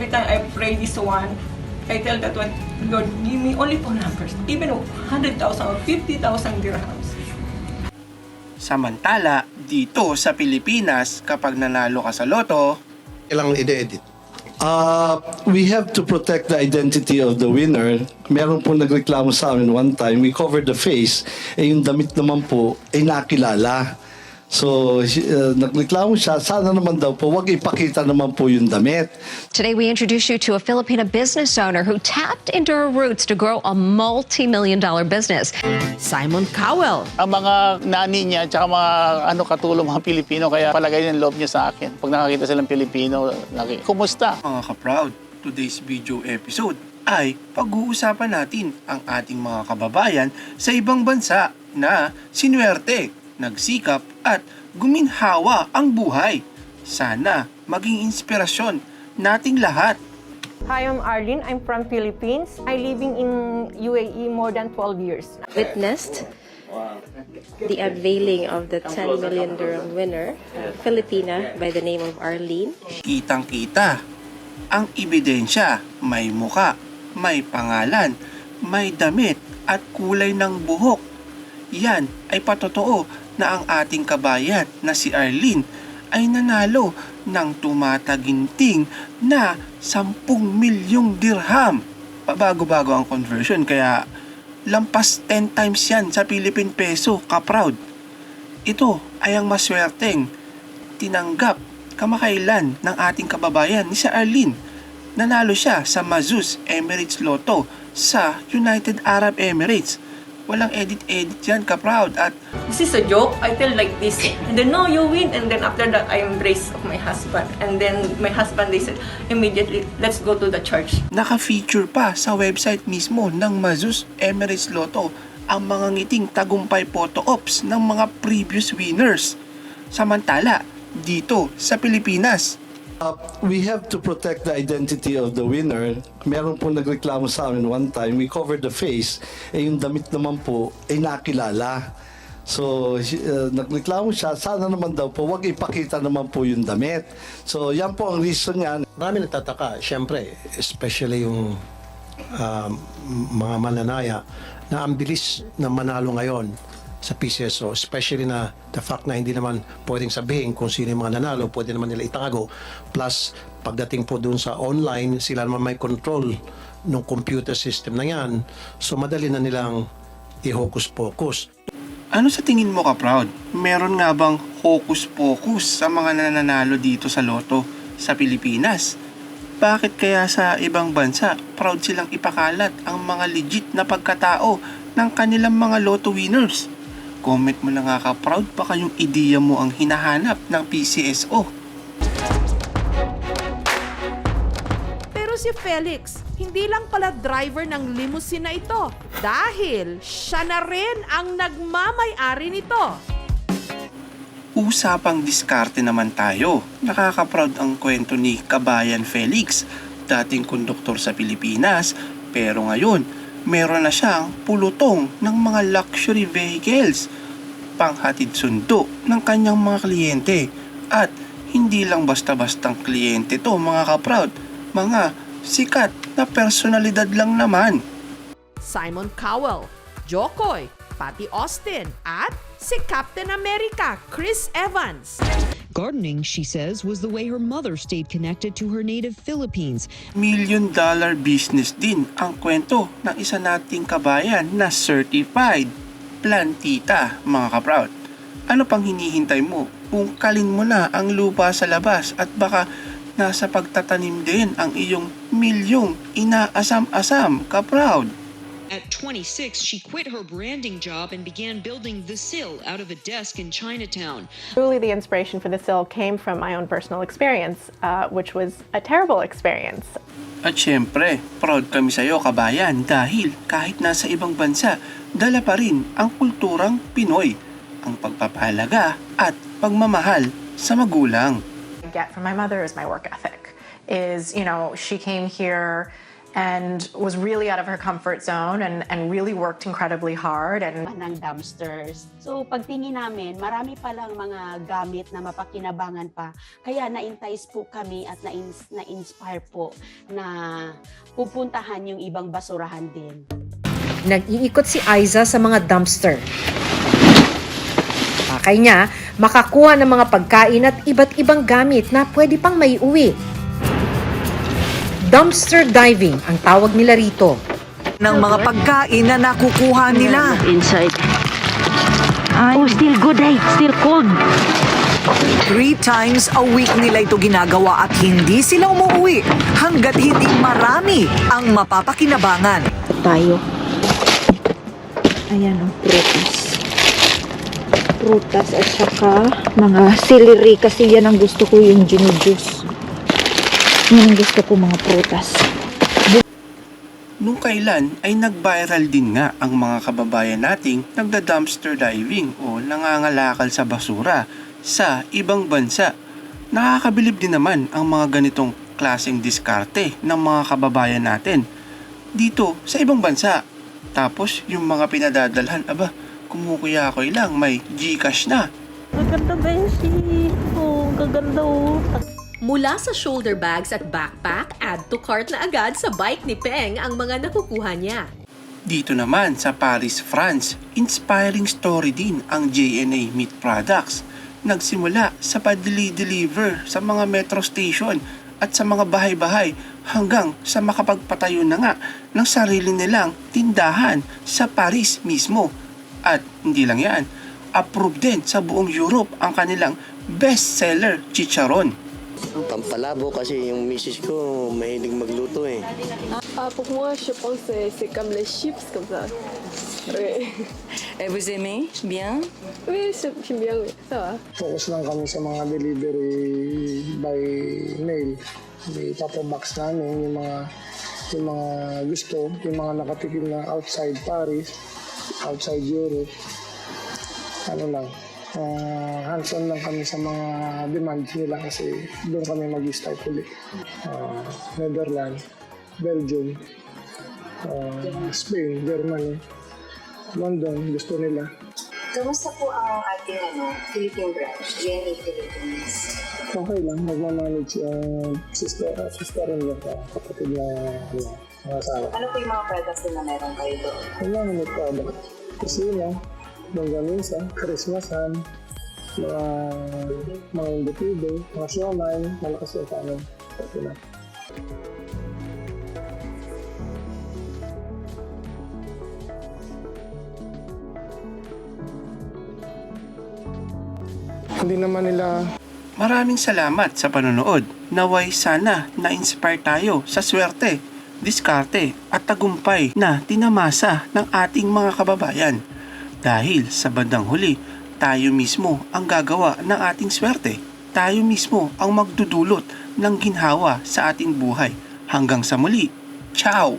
every time I pray this one, I tell that one, Lord, give me only four numbers, even 100,000 or 50,000 dirhams. Samantala, dito sa Pilipinas, kapag nanalo ka sa loto, Kailangan ide-edit. Uh, we have to protect the identity of the winner. Meron po nagreklamo sa amin one time, we covered the face, eh yung damit naman po ay nakilala. So, uh, nagreklamo siya, sana naman daw po, wag ipakita naman po yung damit. Today, we introduce you to a Filipino business owner who tapped into her roots to grow a multi million dollar business. Simon Cowell, ang mga nani niya at mga ano katulong mga Pilipino kaya palagay ng loob niya sa akin. Pag nakakita silang Pilipino, laki, kumusta? mga ka-proud, today's video episode ay pag-uusapan natin ang ating mga kababayan sa ibang bansa na sinuwerte, nagsikap at guminhawa ang buhay. Sana maging inspirasyon nating lahat. Hi, I'm Arlene. I'm from Philippines. I living in UAE more than 12 years. witnessed the unveiling of the 10 million dirham winner, Filipina by the name of Arlene. Kitang-kita ang ebidensya, may muka, may pangalan, may damit at kulay ng buhok. Yan ay patotoo na ang ating kabayan na si Arlene ay nanalo ng tumataginting na 10 milyong dirham. Pabago-bago ang conversion kaya lampas 10 times yan sa Philippine peso, ka-proud. Ito ay ang maswerteng tinanggap kamakailan ng ating kababayan ni si Arlene. Nanalo siya sa Mazus Emirates Lotto sa United Arab Emirates. Walang edit-edit yan, ka-proud. At This is a joke. I tell like this. And then, no, you win. And then after that, I embrace of my husband. And then my husband, they said, immediately, let's go to the church. naka-feature pa sa website mismo ng Mazus Emirates Lotto ang mga ngiting tagumpay photo ops ng mga previous winners. Samantala, dito sa Pilipinas, Uh, we have to protect the identity of the winner. Meron po nagreklamo sa amin one time, we covered the face, eh yung damit naman po ay nakilala. So, uh, nagreklamo siya, sana naman daw po, wag ipakita naman po yung damit. So, yan po ang reason niya. Marami nagtataka, syempre, especially yung um, mga mananaya na ang bilis na manalo ngayon sa PCSO, especially na the fact na hindi naman pwedeng sabihin kung sino yung mga nanalo, pwede naman nila itago. Plus, pagdating po dun sa online, sila naman may control ng computer system na yan. So, madali na nilang i-hocus-pocus. Ano sa tingin mo ka proud? Meron nga bang hocus-pocus sa mga nananalo dito sa loto sa Pilipinas? Bakit kaya sa ibang bansa proud silang ipakalat ang mga legit na pagkatao ng kanilang mga loto winners? Comment mo na nga ka proud baka yung ideya mo ang hinahanap ng PCSO. pero si Felix, hindi lang pala driver ng limousine na ito dahil siya na rin ang nagmamay-ari nito. Usapang diskarte naman tayo. Nakaka-proud ang kwento ni Kabayan Felix, dating konduktor sa Pilipinas, pero ngayon, meron na siyang pulutong ng mga luxury vehicles, panghatid sundo ng kanyang mga kliyente. At hindi lang basta-bastang kliyente to mga ka-proud, mga sikat na personalidad lang naman. Simon Cowell, Jokoy, Patty Austin, at si Captain America, Chris Evans. Gardening, she says, was the way her mother stayed connected to her native Philippines. million dollar business din ang kwento ng isa nating kabayan na certified plantita mga kaproud. Ano pang hinihintay mo? Ungkalin mo na ang lupa sa labas at baka nasa pagtatanim din ang iyong milyong inaasam-asam kaproud. At 26, she quit her branding job and began building The Sill out of a desk in Chinatown. Truly, the inspiration for the sill came from my own personal experience, uh, which was a terrible experience. At syempre, proud kami sa iyo kabayan dahil kahit nasa ibang bansa, dala pa rin ang kulturang Pinoy, ang pagpapahalaga at pagmamahal sa magulang. Get from my mother is my work ethic. Is you know she came here and was really out of her comfort zone and, and really worked incredibly hard and ng dumpsters. So pagtingin namin, marami palang mga gamit na mapakinabangan pa. Kaya na-entice po kami at na-ins- na-inspire po na pupuntahan yung ibang basurahan din. Nag-iikot si Aiza sa mga dumpster. Pakay niya, makakuha ng mga pagkain at iba't ibang gamit na pwede pang may uwi. Dumpster diving ang tawag nila rito. ng mga pagkain na nakukuha nila. Inside. Oh, still good eh. Still cold. Three times a week nila ito ginagawa at hindi sila umuwi hanggat hindi marami ang mapapakinabangan. Tayo. Ayan o, prutas. Prutas at saka mga celery kasi yan ang gusto ko yung ginujuice. Yan ang gusto ko mga prutas. Nung kailan ay nag-viral din nga ang mga kababayan nating nagda-dumpster diving o nangangalakal sa basura sa ibang bansa. Nakakabilib din naman ang mga ganitong klaseng diskarte ng mga kababayan natin dito sa ibang bansa. Tapos yung mga pinadadalhan, aba, kumukuya-koy lang, may Gcash na. Maganda Beshi. Oh, gaganda oh. Mula sa shoulder bags at backpack, add to cart na agad sa bike ni Peng ang mga nakukuha niya. Dito naman sa Paris, France, inspiring story din ang JNA Meat Products. Nagsimula sa pa-deliver sa mga metro station at sa mga bahay-bahay hanggang sa makapagpatayo na nga ng sarili nilang tindahan sa Paris mismo. At hindi lang yan, approved din sa buong Europe ang kanilang bestseller chicharon. Pampalabo kasi yung misis ko mahilig magluto eh. Ah, pour moi, je pense que c'est comme les chips, comme ça. Oui. Et vous aimez bien? Oui, c'est- j'aime bien, oui. Ça va. Focus lang kami sa mga delivery by mail. Ipapabox namin yung mga yung mga gusto, yung mga nakatikim na outside Paris, outside Europe. Ano lang, ah, hands-on lang kami sa mga demands nila kasi doon kami mag-start ulit. Ah, Netherlands, Belgium, ah, Spain, Germany, London, gusto nila. Kamusta po ang ating ano, Philippine branch, JNA Philippines? Okay lang, nagmamanage ang sister, uh, sister in law ko, kapatid na ano, mga asawa. Ano po yung mga products na meron kayo doon? Wala na may product. Kusina, longganisa, Christmasan, mga mga individo, mga siomay, malakas yung kanan. Okay na. Hindi naman nila Maraming salamat sa panonood. Naway sana na-inspire tayo sa swerte, diskarte at tagumpay na tinamasa ng ating mga kababayan. Dahil sa bandang huli, tayo mismo ang gagawa ng ating swerte. Tayo mismo ang magdudulot ng ginhawa sa ating buhay. Hanggang sa muli. Ciao!